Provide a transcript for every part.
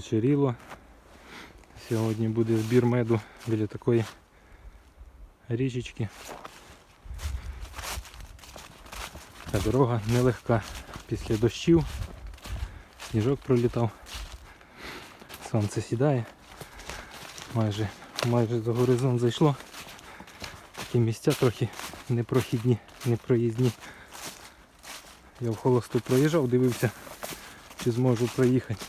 Звечеріло. Сьогодні буде збір меду біля такої річечки. Та дорога нелегка після дощів. Сніжок пролітав. Сонце сідає. Майже, майже за горизонт зайшло. Такі місця трохи непрохідні, непроїзні. Я в холосту проїжджав, дивився, чи зможу проїхати.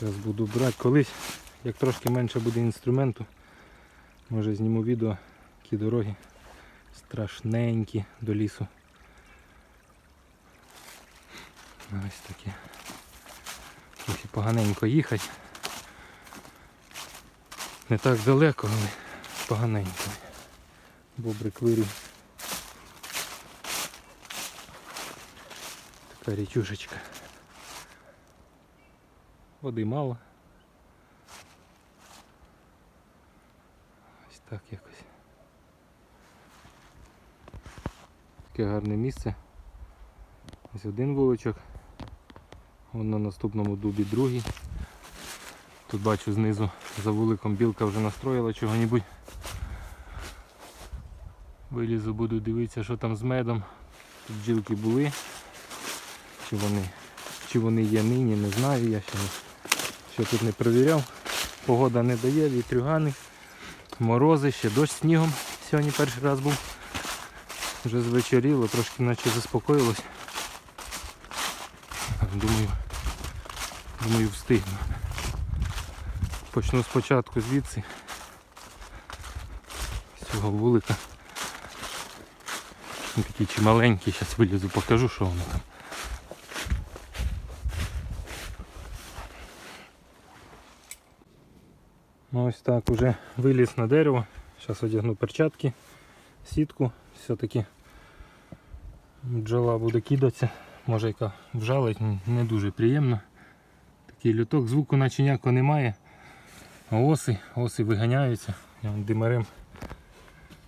Зараз буду брати колись, як трошки менше буде інструменту. Може зніму відео, які дороги страшненькі до лісу. Ось таке. Трохи поганенько їхати. Не так далеко, але поганенько. Бобрик вирів. Така річушечка. Води мало. Ось так якось. Таке гарне місце. Ось один вуличок. Вон на наступному дубі другий. Тут бачу знизу за вуликом білка вже настроїла чого-небудь. Вилізу, буду дивитися, що там з медом. Тут бджілки були. Чи вони, чи вони є нині, не знаю, я ще, не, ще тут не перевіряв. Погода не дає, вітрюгани, морози, ще дощ снігом. Сьогодні перший раз був. Вже звечоріло, трошки наче заспокоїлось. Думаю, думаю встигну. Почну спочатку звідси. З цього вулика. Він такий чималенький, зараз вилізу, покажу, що воно там. Ну ось так уже виліз на дерево. Зараз одягну перчатки, сітку, все-таки бджола буде кидатися. Може яка вжалить, не дуже приємно. Такий люток, звуку наче ніякого немає. Оси, оси виганяються. Я димарем.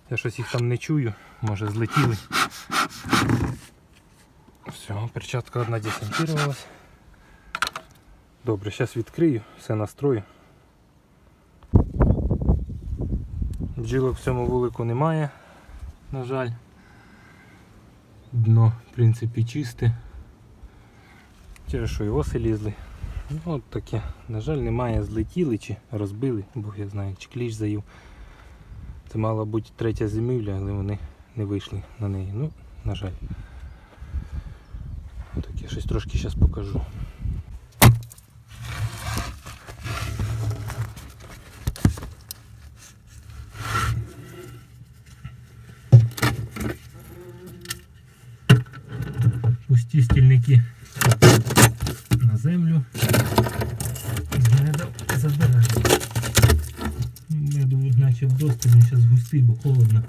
Я щось їх там не чую, може злетіли. Все, перчатка одна десантувалась. Добре, зараз відкрию, все настрою. Бджілок в цьому вулику немає, на жаль. Дно, в принципі, чисте. Через що і оси лізли. Ну от таке. На жаль, немає, злетіли чи розбили, бог я знаю, чи кліч заїв. Це мала бути третя зимівля, але вони не вийшли на неї. Ну, на жаль. Так, я щось трошки зараз покажу. Стільники на землю. Меду забираю. Меду наче вдосталь, він зараз густий, бо холодно.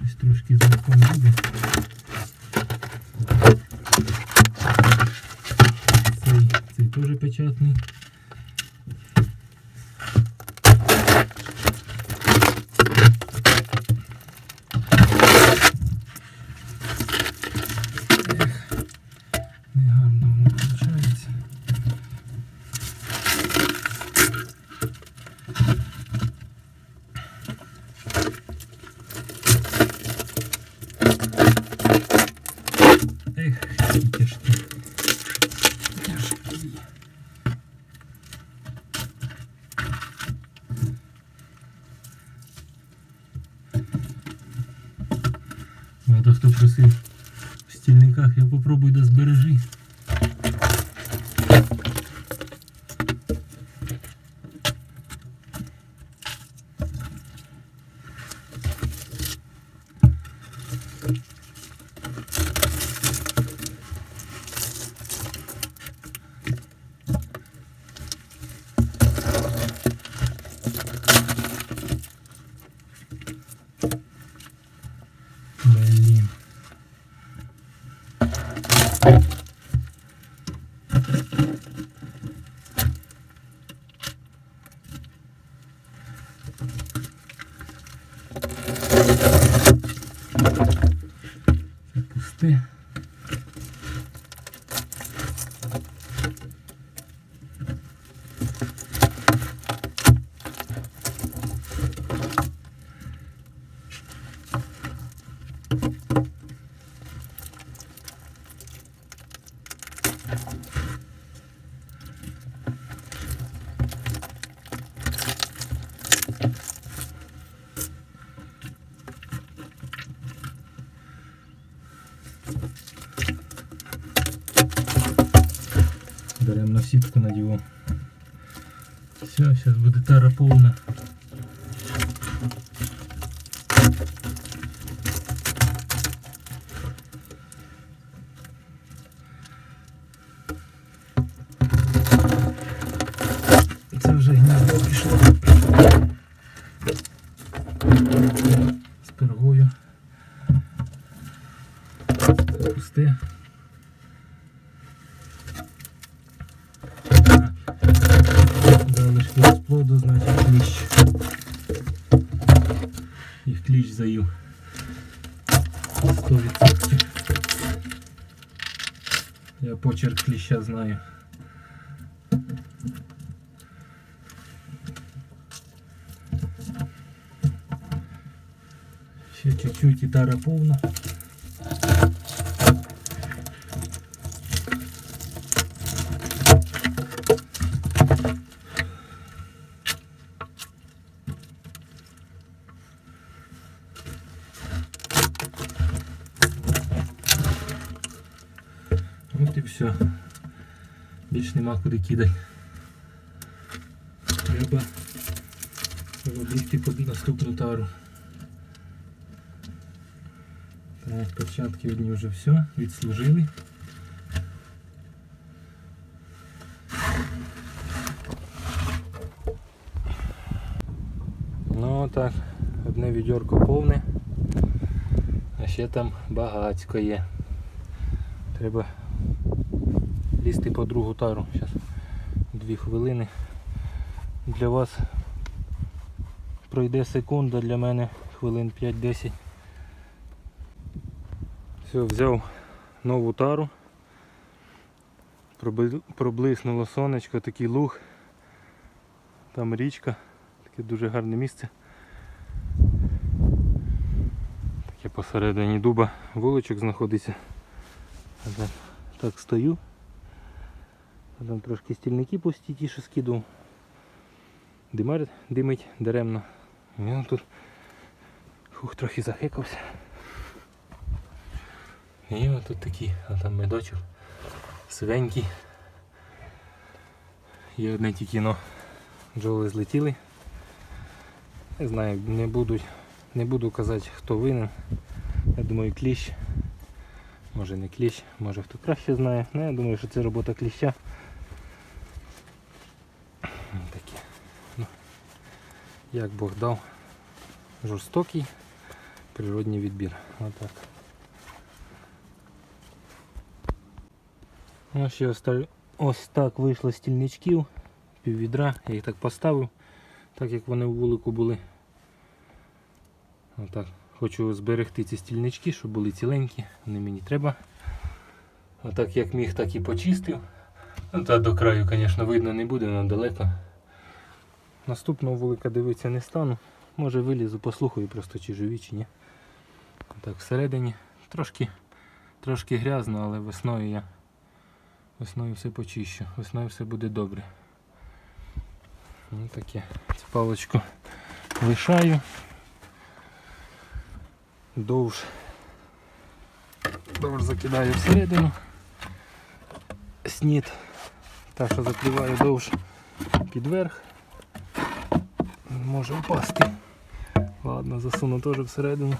Щось трошки знаком буде. Цей, цей теж печатний. Багато в стільниках, я попробую да збережи. Беремо на сітку надівом. Все, зараз буде тара повна. Це вже гніздо пішло. З пергою. Це пусте. Залишки розплоду, значить кліщ. Їх кліщ заїв. 100%. Я почерк кліща знаю. Ще чуть-чуть і тара повна. От і все. Більш нема куди кидати. Треба робити під наступну тару. Так, перчатки одні вже все, відслужили. Ну так, одне відьорко повне, ще там багацько є. Треба лізти по другу тару. Зараз дві хвилини. Для вас пройде секунда, для мене хвилин 5-10. Все, взяв нову тару. Проблиснуло сонечко, такий луг. Там річка, таке дуже гарне місце. Таке посередині дуба вуличок знаходиться. Так стою. Там трошки стільники пусті ті, що скидував. Димар, димить даремно. Я тут фух, трохи захекався. І отут такі, а там медочок свенький. Є одне тільки но бджоли злетіли. Не знаю, не буду, не буду казати хто винен. Я думаю кліщ. Може не кліщ, може хто краще знає. Ну, я думаю, що це робота кліща. Такі. Ну, як Бог дав. Жорстокий природній відбір. Отак. Ну, ще оста- ось так вийшло стільничків, пів відра, я їх так поставив, так як вони у вулику були. Отак. Хочу зберегти ці стільнички, щоб були ціленькі, вони мені треба. Отак як міг, так і почистив. Ну та до краю, звісно, видно не буде, але далеко. Наступного вулика дивитися не стану. Може вилізу, послухаю просто чи живі, чи ні. Так, всередині трошки, трошки грязно, але весною я весною все почищу. Весною все буде добре. Ну таке. Цю паличку лишаю. Довж. Довж закидаю всередину. Снід. Так що закриваю довж під верх. Може впасти. Ладно, засуну теж всередину.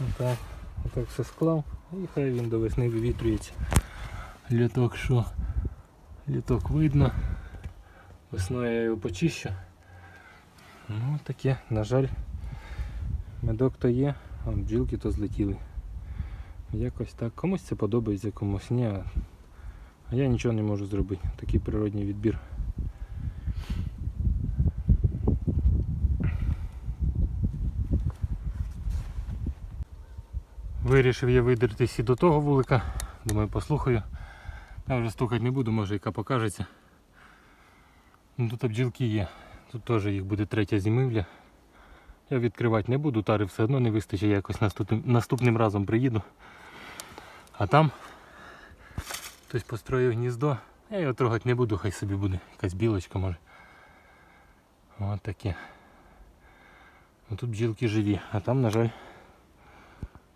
Отак. Отак все склав і хай він до весни вивітрюється. Літок що? Літок видно. Весною я його почищу. Ну таке, на жаль, медок то є, а бджілки то злетіли. Якось так. Комусь це подобається, комусь ні. А я нічого не можу зробити. Такий природній відбір. Вирішив я видертись і до того вулика. Думаю, послухаю. Я вже стукати не буду, може яка покажеться. Ну тут бджілки є. Тут теж їх буде третя зимівля. Я відкривати не буду, тари все одно не вистачить, я якось наступним, наступним разом приїду. А там хтось построїв гніздо. Я його трогати не буду, хай собі буде якась білочка може. Ось таке. Ну, Тут бджілки живі, а там, на жаль,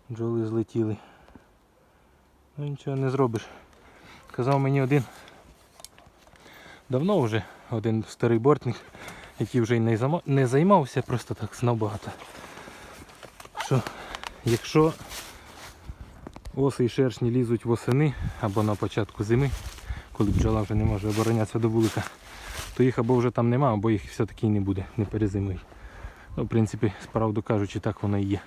бджоли злетіли. Ну нічого не зробиш. Казав мені один давно вже один старий бортник, який вже й не, зама- не займався, просто так знав багато. Що якщо оси і шершні лізуть восени або на початку зими, коли бджола вже не може оборонятися до вулика, то їх або вже там нема, або їх все-таки і не буде, не перезимують. Ну, в принципі, справду кажучи, так воно і є.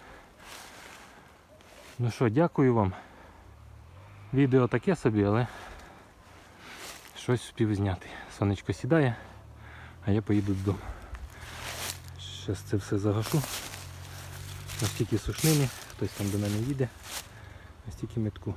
Ну що, дякую вам. Відео таке собі, але щось спів зняти. Сонечко сідає, а я поїду додому. Зараз це все загашу. Настільки сушнини, хтось там до мене їде, настільки метку.